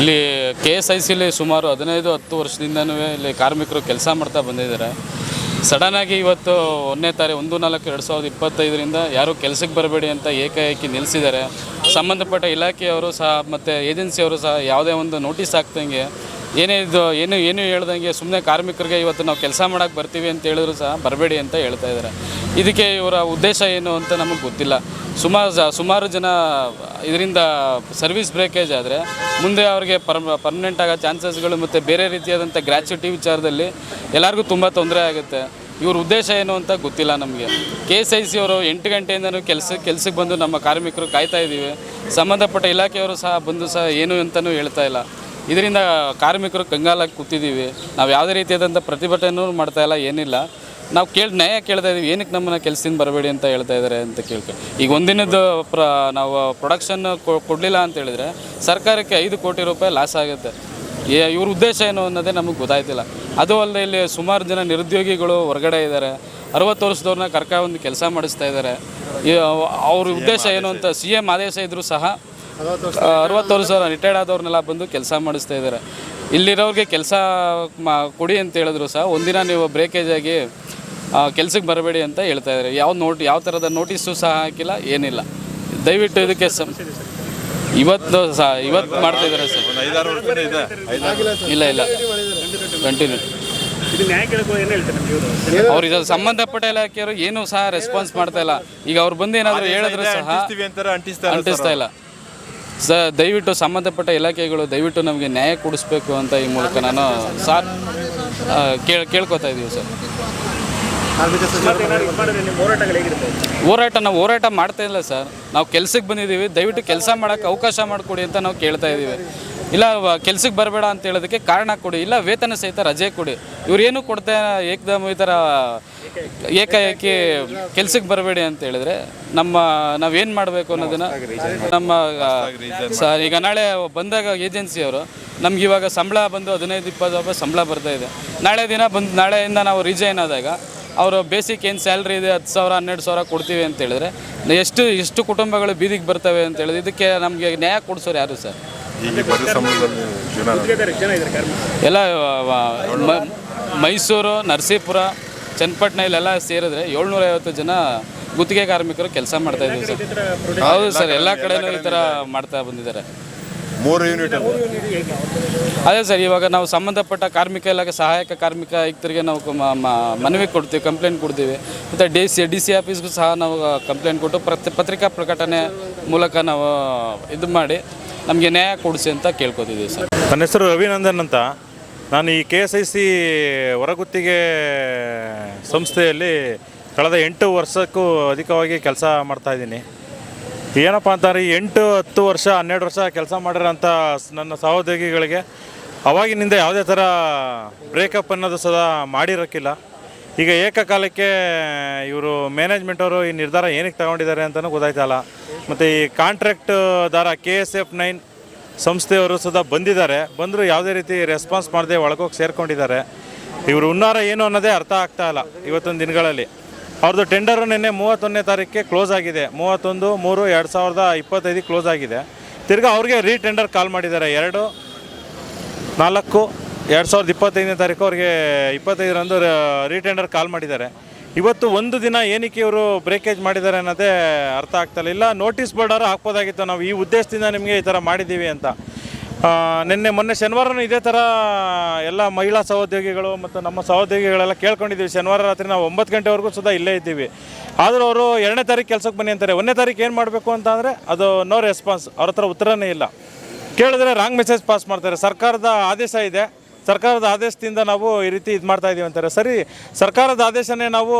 ಇಲ್ಲಿ K S I ಸಿಲಿ ಸುಮಾರು ಹದಿನೈದು, ಹತ್ತು ವರ್ಷದಿಂದನೂ ಇಲ್ಲಿ ಕಾರ್ಮಿಕರು ಕೆಲಸ ಮಾಡ್ತಾ ಬಂದಿದ್ದಾರೆ. ಸಡನ್ನಾಗಿ ಇವತ್ತು ಒಂದನೇ ತಾರೀಕು ಒಂದು, ನಾಲ್ಕು, ಎರಡು ಸಾವಿರದ ಇಪ್ಪತ್ತೈದರಿಂದ ಯಾರೂ ಕೆಲಸಕ್ಕೆ ಬರಬೇಡಿ ಅಂತ ಏಕಾಏಕಿ ನಿಲ್ಲಿಸಿದ್ದಾರೆ ಸಂಬಂಧಪಟ್ಟ ಇಲಾಖೆಯವರು ಸಹ ಮತ್ತು ಏಜೆನ್ಸಿಯವರು ಸಹ ಯಾವುದೇ ಒಂದು ನೋಟಿಸ್ ಹಾಕ್ದಂಗೆ ಏನೇ ಏನು ಏನು ಹೇಳ್ದಂಗೆ ಸುಮ್ಮನೆ ಕಾರ್ಮಿಕರಿಗೆ ಇವತ್ತು ನಾವು ಕೆಲಸ ಮಾಡೋಕ್ಕೆ ಬರ್ತೀವಿ ಅಂತ ಹೇಳಿದ್ರು ಸಹ ಬರಬೇಡಿ ಅಂತ ಹೇಳ್ತಾ ಇದ್ದಾರೆ. ಇದಕ್ಕೆ ಇವರ ಉದ್ದೇಶ ಏನು ಅಂತ ನಮಗೆ ಗೊತ್ತಿಲ್ಲ. ಸುಮಾರು ಸುಮಾರು ಜನ ಇದರಿಂದ ಸರ್ವಿಸ್ ಬ್ರೇಕೇಜ್ ಆದರೆ ಮುಂದೆ ಅವ್ರಿಗೆ ಪರ್ ಪರ್ಮನೆಂಟ್ ಆಗೋ ಚಾನ್ಸಸ್ಗಳು ಮತ್ತು ಬೇರೆ ರೀತಿಯಾದಂಥ ಗ್ರ್ಯಾಚ್ಯುಟಿ ವಿಚಾರದಲ್ಲಿ ಎಲ್ಲರಿಗೂ ತುಂಬ ತೊಂದರೆ ಆಗುತ್ತೆ. ಇವ್ರ ಉದ್ದೇಶ ಏನು ಅಂತ ಗೊತ್ತಿಲ್ಲ ನಮಗೆ. ಕೆ ಎಸ್ ಐ ಸಿ ಅವರು ಎಂಟು ಗಂಟೆಯಿಂದನೂ ಕೆಲಸ ಕೆಲಸಕ್ಕೆ ಬಂದು ನಮ್ಮ ಕಾರ್ಮಿಕರು ಕಾಯ್ತಾ ಇದ್ದೀವಿ ಸಂಬಂಧಪಟ್ಟ ಇಲಾಖೆಯವರು ಸಹ ಬಂದು ಸಹ ಏನು ಅಂತಲೂ ಹೇಳ್ತಾ ಇಲ್ಲ. ಇದರಿಂದ ಕಾರ್ಮಿಕರು ಕಂಗಾಲಾಗಿ ಕೂತಿದ್ದೀವಿ. ನಾವು ಯಾವುದೇ ರೀತಿಯಾದಂಥ ಪ್ರತಿಭಟನೆಯೂ ಮಾಡ್ತಾ ಇಲ್ಲ, ಏನಿಲ್ಲ. ನಾವು ಕೇಳಿ, ನ್ಯಾಯ ಕೇಳ್ತಾ ಇದೀವಿ. ಏನಕ್ಕೆ ನಮ್ಮನ್ನು ಕೆಲಸದಿಂದ ಬರಬೇಡಿ ಅಂತ ಹೇಳ್ತಾ ಇದ್ದಾರೆ ಅಂತ ಕೇಳ್ಕೊ, ಈಗ ಒಂದಿನದ ಪ್ರ, ನಾವು ಪ್ರೊಡಕ್ಷನ್ ಕೊಡಲಿಲ್ಲ ಅಂತ ಹೇಳಿದ್ರೆ ಸರ್ಕಾರಕ್ಕೆ ಐದು ಕೋಟಿ ರೂಪಾಯಿ ಲಾಸ್ ಆಗುತ್ತೆ. ಇವ್ರ ಉದ್ದೇಶ ಏನು ಅನ್ನೋದೇ ನಮಗೆ ಗೊತ್ತಾಯ್ತಿಲ್ಲ. ಅದು ಅಲ್ಲದೆ ಇಲ್ಲಿ ಸುಮಾರು ಜನ ನಿರುದ್ಯೋಗಿಗಳು ಹೊರಗಡೆ ಇದ್ದಾರೆ ಅರವತ್ತು ವರ್ಷದವ್ರನ್ನ ಕರ್ಕೊಂಡ್ಬಂದು ಕೆಲಸ ಮಾಡಿಸ್ತಾ ಇದ್ದಾರೆ ಅವ್ರ ಉದ್ದೇಶ ಏನು ಅಂತ ಸಿ ಎಂ ಆದೇಶ ಇದ್ದರೂ ಸಹ ಅರವತ್ತು ವರ್ಷ ರಿಟೈರ್ಡ್ ಆದವ್ರನ್ನೆಲ್ಲ ಬಂದು ಕೆಲಸ ಮಾಡಿಸ್ತಾ ಇದ್ದಾರೆ. ಇಲ್ಲಿರೋರಿಗೆ ಕೆಲಸ ಮಾ ಕೊಡಿ ಅಂತ ಹೇಳಿದ್ರು ಸಹ ಒಂದಿನ ನೀವು ಬ್ರೇಕೇಜ್ ಆಗಿ ಕೆಲಸಕ್ಕೆ ಬರಬೇಡಿ ಅಂತ ಹೇಳ್ತಾ ಇದ್ದಾರೆ. ಯಾವ ನೋಟ್ ಯಾವ ಥರದ ನೋಟಿಸು ಸಹ ಹಾಕಿಲ್ಲ ಏನಿಲ್ಲ. ದಯವಿಟ್ಟು ಇದಕ್ಕೆ ಸಂ ಇವತ್ತು ಸಹ ಇವತ್ತು ಮಾಡ್ತಾ ಇದ್ದಾರೆ ಸರ್. ಇಲ್ಲ ಇಲ್ಲ. ಕಂಟಿನ್ಯೂ ಅವ್ರು ಇದು ಸಂಬಂಧಪಟ್ಟ ಇಲಾಖೆಯವರು ಏನು ಸಹ ರೆಸ್ಪಾನ್ಸ್ ಮಾಡ್ತಾ ಇಲ್ಲ. ಈಗ ಅವ್ರು ಬಂದು ಏನಾದರೂ ಹೇಳಿದ್ರೆ ಸಹ ಅಂಟಿಸ್ತಾ ಇಲ್ಲ. ಸ ದಯವಿಟ್ಟು ಸಂಬಂಧಪಟ್ಟ ಇಲಾಖೆಗಳು ದಯವಿಟ್ಟು ನಮಗೆ ನ್ಯಾಯ ಕೊಡಿಸ್ಬೇಕು ಅಂತ ಈ ಮೂಲಕ ನಾನು ಸಾರ್ ಕೇಳ್ ಕೇಳ್ಕೊತಾ ಇದ್ದೀವಿ ಸರ್. ಹೋರಾಟ ನಾವು ಹೋರಾಟ ಮಾಡ್ತಾ ಇಲ್ಲ ಸರ್. ನಾವು ಕೆಲ್ಸಕ್ಕೆ ಬಂದಿದ್ದೀವಿ. ದಯವಿಟ್ಟು ಕೆಲಸ ಮಾಡೋಕ್ಕೆ ಅವಕಾಶ ಮಾಡಿಕೊಡಿ ಅಂತ ನಾವು ಕೇಳ್ತಾ ಇದ್ದೀವಿ ಇಲ್ಲ ಕೆಲ್ಸಕ್ಕೆ ಬರಬೇಡ ಅಂತ ಹೇಳೋದಕ್ಕೆ ಕಾರಣ ಕೊಡಿ, ಇಲ್ಲ, ವೇತನ ಸಹಿತ ರಜೆ ಕೊಡಿ. ಇವ್ರೇನು ಕೊಡ್ತಾ ಏಕದಮ್ ಈ ಥರ ಏಕಾಏಕಿ ಕೆಲ್ಸಕ್ಕೆ ಬರಬೇಡಿ ಅಂತ ಹೇಳಿದ್ರೆ ನಮ್ಮ, ನಾವೇನು ಮಾಡಬೇಕು ಅನ್ನೋದನ್ನು ನಮ್ಮ ಸರ್, ಈಗ ನಾಳೆ ಬಂದಾಗ ಏಜೆನ್ಸಿಯವರು ನಮ್ಗೆ ಇವಾಗ ಸಂಬಳ ಬಂದು ಹದಿನೈದು, ಇಪ್ಪತ್ತು ರೂಪಾಯಿ ಸಂಬಳ ಬರ್ತಾ ಇದೆ. ನಾಳೆ ದಿನ ಬಂದು, ನಾಳೆಯಿಂದ ನಾವು ರಿಜೈನ್ ಆದಾಗ ಅವರು ಬೇಸಿಕ್ ಏನು ಸ್ಯಾಲ್ರಿ ಇದೆ, ಹತ್ತು ಸಾವಿರ, ಹನ್ನೆರಡು ಸಾವಿರ ಕೊಡ್ತೀವಿ ಅಂತ ಹೇಳಿದ್ರೆ, ಎಷ್ಟು ಎಷ್ಟು ಕುಟುಂಬಗಳು ಬೀದಿಗೆ ಬರ್ತವೆ ಅಂತ ಹೇಳಿದ್ರೆ, ಇದಕ್ಕೆ ನಮಗೆ ನ್ಯಾಯ ಕೊಡಿಸೋರು ಯಾರು ಸರ್? ಎಲ್ಲ ಮ- ಮೈಸೂರು ನರಸೀಪುರ ಚನ್ನಪಟ್ಟಣ ಇಲ್ಲೆಲ್ಲ ಸೇರಿದ್ರೆ ಏಳ್ನೂರೈವತ್ತು ಜನ ಗುತ್ತಿಗೆ ಕಾರ್ಮಿಕರು ಕೆಲಸ ಮಾಡ್ತಾ ಇದ್ದೀವಿ ಸರ್. ಹೌದು ಸರ್ ಎಲ್ಲ ಕಡೆನೂ ಈ ಥರ ಮಾಡ್ತಾ ಬಂದಿದ್ದಾರೆ. ಮೂರು ಯೂನಿಟ್ ಅದೇ ಸರ್ ಇವಾಗ ನಾವು ಸಂಬಂಧಪಟ್ಟ ಕಾರ್ಮಿಕ ಇಲಾಖೆ ಸಹಾಯಕ ಕಾರ್ಮಿಕ ಆಯುಕ್ತರಿಗೆ ನಾವು ಮನವಿ ಕೊಡ್ತೀವಿ ಕಂಪ್ಲೇಂಟ್ ಕೊಡ್ತೀವಿ. ಮತ್ತು ಡಿ ಸಿ ಡಿ ಸಿ ಆಫೀಸ್ಗೂ ಸಹ ನಾವು ಕಂಪ್ಲೇಂಟ್ ಕೊಟ್ಟು ಪ್ರತಿ ಪತ್ರಿಕಾ ಪ್ರಕಟಣೆ ಮೂಲಕ ನಾವು ಇದು ಮಾಡಿ ನಮಗೆ ನ್ಯಾಯ ಕೊಡಿಸಿ ಅಂತ ಕೇಳ್ಕೊತಿದ್ದೀವಿ ಸರ್. ನನ್ನ ಹೆಸರು ರವಿನಂದನ್ ಅಂತ. ನಾನು ಈ ಕೆ ಎಸ್ ಐ ಸಿ ಹೊರಗುತ್ತಿಗೆ ಸಂಸ್ಥೆಯಲ್ಲಿ ಕಳೆದ ಎಂಟು ವರ್ಷಕ್ಕೂ ಅಧಿಕವಾಗಿ ಕೆಲಸ ಮಾಡ್ತಾ ಇದ್ದೀನಿ. ಏನಪ್ಪ ಅಂತಾರೆ ಎಂಟು, ಹತ್ತು ವರ್ಷ, ಹನ್ನೆರಡು ವರ್ಷ ಕೆಲಸ ಮಾಡಿರೋಂಥ ನನ್ನ ಸಹೋದ್ಯೋಗಿಗಳಿಗೆ ಅವಾಗಿನಿಂದ ಯಾವುದೇ ಥರ ಬ್ರೇಕಪ್ ಅನ್ನೋದು ಸದಾ ಮಾಡಿರೋಕ್ಕಿಲ್ಲ. ಈಗ ಏಕಕಾಲಕ್ಕೆ ಇವರು ಮ್ಯಾನೇಜ್ಮೆಂಟ್ ಅವರು ಈ ನಿರ್ಧಾರ ಏನಕ್ಕೆ ತಗೊಂಡಿದ್ದಾರೆ ಅಂತಲೂ ಗೊತ್ತಾಯ್ತಲ್ಲ ಮತ್ತು ಈ ಕಾಂಟ್ರಾಕ್ಟ್ ದಾರ ಕೆ ಎಸ್ ಎಫ್ ನೈನ್ ಸಂಸ್ಥೆಯವರು ಸದಾ ಬಂದಿದ್ದಾರೆ. ಬಂದರೂ ಯಾವುದೇ ರೀತಿ ರೆಸ್ಪಾನ್ಸ್ ಮಾಡದೆ ಒಳಗೋಗಿ ಸೇರ್ಕೊಂಡಿದ್ದಾರೆ. ಇವರು ಹುನ್ನಾರ ಏನು ಅನ್ನೋದೇ ಅರ್ಥ ಆಗ್ತಾ ಇಲ್ಲ ಇವತ್ತೊಂದು ದಿನಗಳಲ್ಲಿ. ಅವ್ರದ್ದು ಟೆಂಡರು ನಿನ್ನೆ ಮೂವತ್ತೊಂದನೇ ತಾರೀಕಿಗೆ ಕ್ಲೋಸ್ ಆಗಿದೆ. ಮೂವತ್ತೊಂದು, ಮೂರು, ಎರಡು ಸಾವಿರದ ಇಪ್ಪತ್ತೈದು ಕ್ಲೋಸ್ ಆಗಿದೆ. ತಿರ್ಗಿ ಅವ್ರಿಗೆ ರೀ ಟೆಂಡರ್ ಕಾಲ್ ಮಾಡಿದ್ದಾರೆ. ಎರಡು, ನಾಲ್ಕು, ಎರಡು ಸಾವಿರದ ಇಪ್ಪತ್ತೈದನೇ ತಾರೀಕು ಅವ್ರಿಗೆ ಇಪ್ಪತ್ತೈದರಂದು ರೀಟೆಂಡರ್ ಕಾಲ್ ಮಾಡಿದ್ದಾರೆ. ಇವತ್ತು ಒಂದು ದಿನ ಏನಕ್ಕೆ ಇವರು ಬ್ರೇಕೇಜ್ ಮಾಡಿದ್ದಾರೆ ಅನ್ನೋದೇ ಅರ್ಥ ಆಗ್ತಾಯಿಲ್ಲ ಇಲ್ಲ. ನೋಟಿಸ್ ಬೋರ್ಡಾರು ಹಾಕ್ಬೋದಾಗಿತ್ತು. ನಾವು ಈ ಉದ್ದೇಶದಿಂದ ನಿಮಗೆ ಈ ಥರ ಮಾಡಿದ್ದೀವಿ ಅಂತ. ನಿನ್ನೆ ಮೊನ್ನೆ ಶನಿವಾರನೂ ಇದೇ ಥರ ಎಲ್ಲ ಮಹಿಳಾ ಸಹೋದ್ಯೋಗಿಗಳು ಮತ್ತು ನಮ್ಮ ಸಹೋದ್ಯೋಗಿಗಳೆಲ್ಲ ಕೇಳ್ಕೊಂಡಿದ್ದೀವಿ. ಶನಿವಾರ ರಾತ್ರಿ ನಾವು ಒಂಬತ್ತು ಗಂಟೆವರೆಗೂ ಸುದ್ದ ಇಲ್ಲೇ ಇದ್ದೀವಿ. ಆದರೂ ಅವರು ಎರಡನೇ ತಾರೀಕು ಕೆಲಸಕ್ಕೆ ಬನ್ನಿ ಅಂತಾರೆ. ಒಂದನೇ ತಾರೀಕು ಏನು ಮಾಡಬೇಕು ಅಂತ ಅಂದರೆ ಅದು ನೋ ರೆಸ್ಪಾನ್ಸ್ ಅವ್ರ ಹತ್ರ ಉತ್ತರನೇ ಇಲ್ಲ. ಕೇಳಿದ್ರೆ ರಾಂಗ್ ಮೆಸೇಜ್ ಪಾಸ್ ಮಾಡ್ತಾರೆ. ಸರ್ಕಾರದ ಆದೇಶ ಇದೆ. ಸರ್ಕಾರದ ಆದೇಶದಿಂದ ನಾವು ಈ ರೀತಿ ಇದು ಮಾಡ್ತಾ ಇದ್ದೀವಿ ಅಂತಾರೆ. ಸರಿ, ಸರ್ಕಾರದ ಆದೇಶನೇ ನಾವು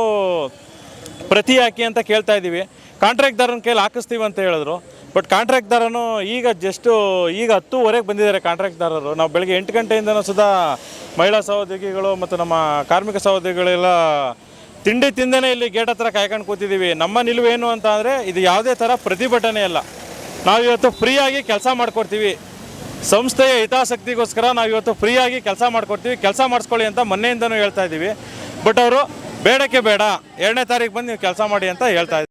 ಪ್ರತಿ ಹಾಕಿ ಅಂತ ಕೇಳ್ತಾ ಇದ್ದೀವಿ ಕಾಂಟ್ರಾಕ್ಟ್ದಾರನ ಕೈಲಿ ಹಾಕಿಸ್ತೀವಿ ಅಂತ ಹೇಳಿದ್ರು. ಬಟ್ ಕಾಂಟ್ರಾಕ್ಟ್ದಾರನು ಈಗ ಜಸ್ಟು ಈಗ ಹತ್ತುವರೆಗೆ ಬಂದಿದ್ದಾರೆ ಕಾಂಟ್ರಾಕ್ಟ್ದಾರರು ನಾವು ಬೆಳಗ್ಗೆ ಎಂಟು ಗಂಟೆಯಿಂದನೂ ಸುಧಾ ಮಹಿಳಾ ಸಹೋದ್ಯೋಗಿಗಳು ಮತ್ತು ನಮ್ಮ ಕಾರ್ಮಿಕ ಸಹೋದ್ಯೋಗಿಗಳೆಲ್ಲ ತಿಂಡಿ ತಿಂದೇ ಇಲ್ಲಿ ಗೇಟ್ ಹತ್ರ ಕಾಯ್ಕೊಂಡು ಕೂತಿದ್ದೀವಿ ನಮ್ಮ ನಿಲುವೇನು ಅಂತ ಅಂದರೆ ಇದು ಯಾವುದೇ ಥರ ಪ್ರತಿಭಟನೆ ಅಲ್ಲ. ನಾವಿವತ್ತು ಫ್ರೀಯಾಗಿ ಕೆಲಸ ಮಾಡ್ಕೊಡ್ತೀವಿ. ಸಂಸ್ಥೆಯ ಹಿತಾಸಕ್ತಿಗೋಸ್ಕರ ನಾವು ಇವತ್ತು ಫ್ರೀಯಾಗಿ ಕೆಲಸ ಮಾಡ್ಕೊಡ್ತೀವಿ. ಕೆಲಸ ಮಾಡಿಸ್ಕೊಳ್ಳಿ ಅಂತ ಮೊನ್ನೆಯಿಂದನೂ ಹೇಳ್ತಾ ಇದ್ದೀವಿ. ಬಟ್ ಅವರು ಬೇಡಕ್ಕೆ ಬೇಡ, ಎರಡನೇ ತಾರೀಕು ಬಂದು ನೀವು ಕೆಲಸ ಮಾಡಿ ಅಂತ ಹೇಳ್ತಾ